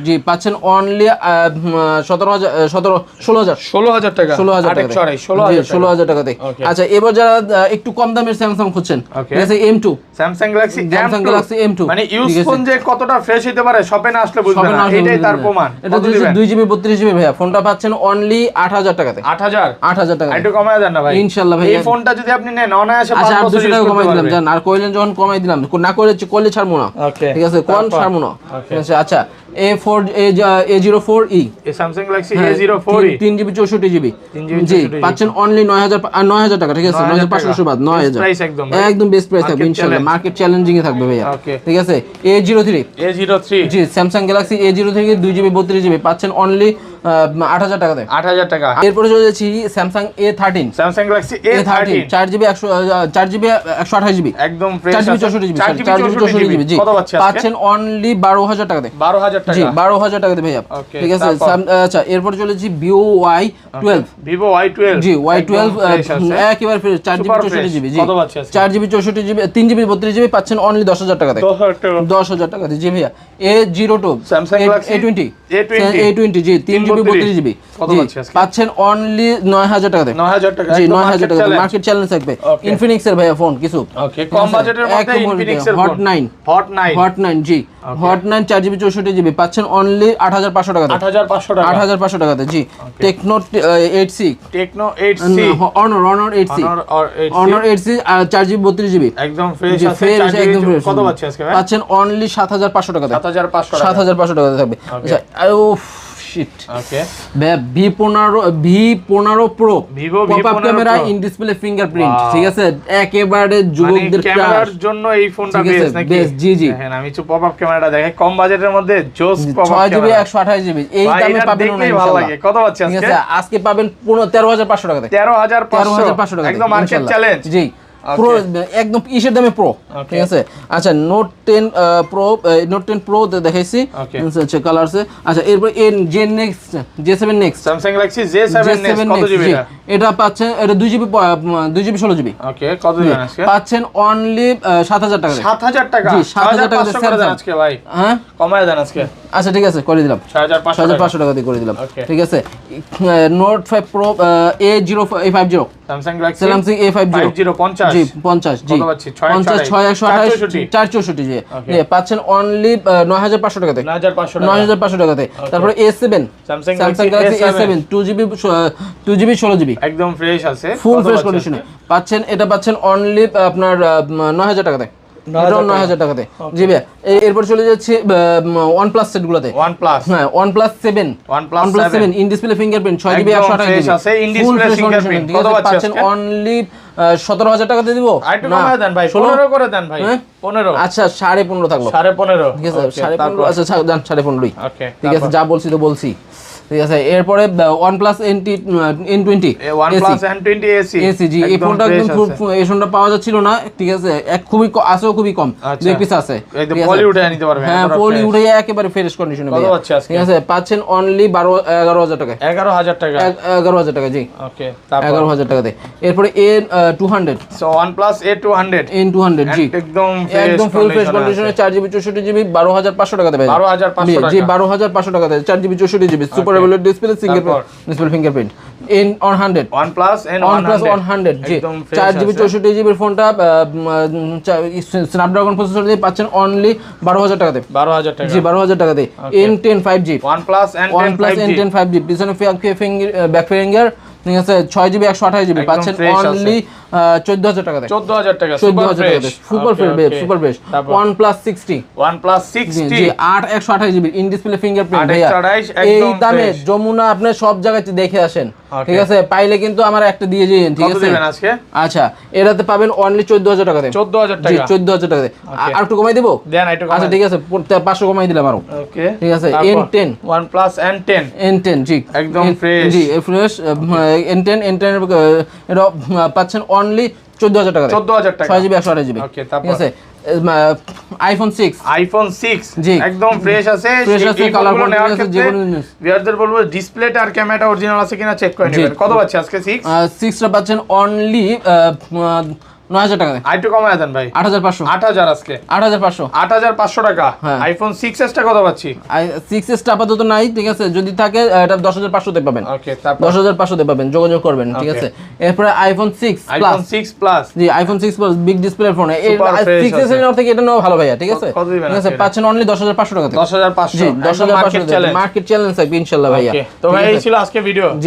জি পাচ্ছেন অনলি টাকা? টাকাতে আচ্ছা এবার যারা একটু কম দামের স্যামসাং খুঁজছেন ঠিক আছে M two Samsung Galaxy Samsung M2 মানে ইউজ ফোন যে কতটা ফ্রেশ হতে পারে শপে না আসলে না। এটাই তার প্রমাণ। এটা কত জিবি বত্রিশ জিবি ভাইয়া। ফোনটা পাচ্ছেন অনলি আট হাজার টাকাতে। আট হাজার? টাকা একটু কমায় দেন না ভাই। ইনশাল্লাহ ভাই। এই ফোনটা যদি আপনি নেন অনায়াসে পাঁচ আচ্ছা বছর টাকা করতে দিলাম। জান আর কইলেন যখন কমাই দিলাম। না করলে করলে ছাড়বো না। ঠিক আছে কোন তারপর? না। ঠিক আছে আচ্ছা A four A zero four E. এই Samsung Galaxy A zero four তিন জিবি চৌষট্টি জিবি। 3GB জি পাচ্ছেন অনলি নয় হাজার টাকা ঠিক আছে? 9,000 নয় হাজার পাঁচশো বাদ নয় Best একদম, একদম বেস্ট প্রাইস থাকবে মার্কেট চ্যালেঞ্জিং এ থাকবে ভাইয়া। ঠিক আছে? A zero three A zero three G Samsung Galaxy A zero থেকে দুই জিবি বত্রিশ জিবি পাচ্ছেন অনলি আট হাজার টাকাতে আট হাজার টাকা। এরপরে চলে যাচ্ছি Samsung A thirteen Samsung Galaxy A A thirteen thirteen চার জিবি একশো চার জিবি একশো আঠাশ জিবি। একদম চার জিবি চৌষট্টি জিবি চার জিবি জিবি চৌষট্টি জিবি। জি পাচ্ছেন অনলি বারো হাজার টাকাতে বারো হাজার জি টাকা বারো হাজার টাকাতে ভাইয়া ঠিক আছে আচ্ছা এরপরে চলেছি Vivo Y twelve Vivo Y twelve জি ওয়াই টুয়েলভ একেবারে ফ্রেশ চার জিবি চৌষট্টি জিবি জি। চার জিবি চৌষট্টি জিবি তিন জিবি বত্রিশ জিবি পাচ্ছেন অনলি দশ হাজার টাকাতে। দশ হাজার টাকা। দশ জি ভাইয়া। A zero two Galaxy A twenty A twenty জি তিন জিবি বত্রিশ। জিবি? পাচ্ছেন অনলি নয় হাজার টাকাতে নয় হাজার টাকা জি নয় হাজার market মার্কেট চ্যালেঞ্জ থাকবে। ইনফিনিক্স এর ভাইয়া ফোন কিছু। কম বাজেটের মধ্যে ইনফিনিক্স এর Hot nine Hot nine Hot nine জি। হট নাইন চার জিবি চৌষট্টি জিবি। পাচ্ছেন অনলি আট হাজার পাঁচশো টাকাতে আট হাজার পাঁচশো টাকা। আট হাজার পাঁচশো টাকাতে জি। Tecno eight C Tecno eight C Honor Honor eight C Honor আর এইট সি চার জিবি বত্রিশ জিবি। একদম ফ্রেশ কত পাচ্ছেন অনলি সাত হাজার পাঁচশো টাকাতে সাত হাজার পাঁচশো সাত টাকা হাজার পাঁচশো টাকাতে থাকবে আচ্ছা ও শিট ওকে ভি পনেরো ভি পনেরো Pro pop up V15 camera in display fingerprint ঠিক আছে? একেবারে মানে যুবকদের ক্যামেরার জন্য এই ফোনটা বেস্ট নাকি? best, জি, জি। দেখেন আমি একটু পপ আপ ক্যামেরাটা দেখাই। কম বাজেটের মধ্যে জোস পপ আপ ছয় জিবি ক্যামেরা একশো আঠাশ জিবি এই দামে পাবেন না ভালো লাগে। কত ঠিক আজকে? আছে আজকে? পাবেন পুরো তেরো হাজার পাঁচশো টাকাতে তেরো হাজার তেরো পাঁচশো টাকা একদম মার্কেট চ্যালেঞ্জ জি। প্রো একদম ইসের দামে প্রো ঠিক আছে? আচ্ছা Note ten Pro Note ten Pro দেখাইছি। আচ্ছা কালার আছে আচ্ছা এরপর N J next J seven next Samsung Galaxy J. Seven GB এটা পাচ্ছেন এটা দুই জিবি দুই জিবি ষোলো জিবি ওকে কত পাচ্ছেন অনলি সাত হাজার টাকা সাত হাজার টাকা? ছয় হাজার টাকা। আজকে ভাই। হ্যাঁ? কমায় দেন আজকে। আচ্ছা ঠিক আছে করে দিলাম। ছয় হাজার পাঁচশো টাকা। দিয়ে করে দিলাম। ঠিক আছে? Note five Pro A zero five zero Samsung Galaxy Samsung A five five zero পঞ্চাশ। জি পঞ্চাশ জি। কত পাচ্ছি? ছয় পঞ্চাশ একশো ছয় একশো চার আঠাশ চৌষট্টি। চার চৌষট্টি জি। Okay. পাচ্ছেন অনলি নয় হাজার পাঁচশো টাকাতে। নয় হাজার পাঁচশো নয় টাকা হাজার পাঁচশো টাকাতে। তারপরে A seven Samsung Galaxy A7 seven two GB two GB ষোলো জিবি একদম ফ্রেশ আছে। ফুল ফ্রেশ কন্ডিশনে পাচ্ছেন? এটা পাচ্ছেন অনলি আপনার নয় হাজার টাকাতে। 9,000 এটাও নয় হাজার টাকাতে। জি ভাইয়া এরপর চলে যাচ্ছে ওয়ান প্লাস সেটগুলোতে হ্যাঁ OnePlus seven 7 seven in display fingerprint ছয় জিবি একশো আঠাশ আছে, in display fingerprint। পাচ্ছেন অনলি সতেরো হাজার টাকাতে দিব? পনেরো করে দেন ভাই হ্যাঁ? পনেরো। আচ্ছা সাড়ে পনেরো থাকল। সাড়ে পনেরো। ঠিক আছে সাড়ে পনেরো? আচ্ছা সাড়ে পনেরোই। ঠিক আছে যা বলছি তো বলছি। ঠিক আছে এরপরে twenty OnePlus N twenty SE SE জি এই ফোনটা একদম এই ফোনটা পাওয়া যাচ্ছিল না ঠিক আছে এক খুবই আছেও খুবই কম আচ্ছা। দুই পিস আছে। একদম পলি উঠে নিতে পারবেন হ্যাঁ পলি উঠে একেবারে ফ্রেশ কন্ডিশনে? ঠিক আছে পাচ্ছেন অনলি বারো এগারো হাজার টাকা এগারো হাজার টাকা। এগারো হাজার টাকা জি। ওকে তারপর? এগারো হাজার টাকাতে। এরপরে A two hundred so OnePlus জি। একদম একদম ফুল ফ্রেশ কন্ডিশনে চার জিবি চৌষট্টি জিবি বারো হাজার পাঁচশো টাকাতে পাই 12,500 জি টাকা। বারো হাজার পাঁচশো টাকাতে চার জিবি চৌষট্টি GB super রেভেলের display single display fingerprint N one hundred OnePlus N OnePlus one hundred জি। একদম fresh চার জিবি চৌষট্টি জিবির ফোনটা স্ন্যাপড্রাগন প্রসেসর দিয়ে পাচ্ছেন অনলি বারো হাজার টাকাতে। বারো হাজার টাকা। জি বারো হাজার টাকাতে। N ten five G OnePlus N one ten plus five N ten five G পিছনে ব্যাক ফিঙ্গার ঠিক আছে? ছয় জিবি একশো আঠাশ জিবি একদম পাচ্ছেন অনলি চোদ্দ হাজার টাকাতে চোদ্দ হাজার টাকা চোদ্দ সুপার হাজার fresh super fresh super fresh? OnePlus sixty OnePlus জি সিক্সটি আট একশো আঠাশ জিবি ইন ডিসপ্লে ফিঙ্গারপ্রিন্ট 8 ভাইয়া। 128 এই দামে যমুনা আপনি সব জায়গায় দেখে আসেন। ঠিক আছে? পাইলে কিন্তু আমার একটা দিয়ে দিন ঠিক আছে? আচ্ছা এটাতে পাবেন অনলি চোদ্দ হাজার টাকাতে চোদ্দ হাজার টাকা চোদ্দ হাজার টাকাতে আর একটু কমাই দিব? আচ্ছা ঠিক আছে পাঁচশো কমাই দিলাম আরও। ওকে ঠিক আছে, N10 OnePlus N10 N ten জি। একদম fresh। জি fresh N ten N ten এটা পাচ্ছেন অনলি চোদ্দ হাজার টাকা চোদ্দ হাজার টাকা। ছয় জিবি একশো আঠাশ জিবি ঠিক আছে? আইফোন সিক্স আইফোন সিক্স জি। একদম ফ্রেশ আছে। ফ্রেশ আছে, কালার আছে, ভিউয়ারদের বলব ডিসপ্লেটা আর ক্যামেরাটা অরিজিনাল আছে কিনা চেক করে নেবেন। কত পাচ্ছে আজকে সিক্স সিক্সটা পাচ্ছেন অনলি নয় হাজার টাকা আইটু কমায় দেন ভাই। আট হাজার পাঁচশো। আট হাজার আজকে। আট হাজার পাঁচশো। আট হাজার পাঁচশো টাকা। আইফোন সিক্স এসটা কত পাচ্ছি? সিক্স এসটা আপাতত নাই ঠিক আছে? যদি থাকে এটা দশ হাজার পাঁচশোতে পাবেন। দশ হাজার পাঁচশোতে পাবেন যোগাযোগ করবেন ঠিক আছে? এরপরে iPhone six iPhone plus six plus জি iPhone six plus big display phone six S. থেকে এটা নেওয়া ভালো ভাইয়া ঠিক আছে? ঠিক আছে পাচ্ছেন অনলি দশ হাজার পাঁচশো দশ হাজার পাঁচশো। দশ হাজার মার্কেট পাঁচশো চ্যালেঞ্জ মার্কেট চ্যালেঞ্জ থাকবে ইনশাল্লাহ ভাইয়া। তো ভাই এই ছিল আজকে ভিডিও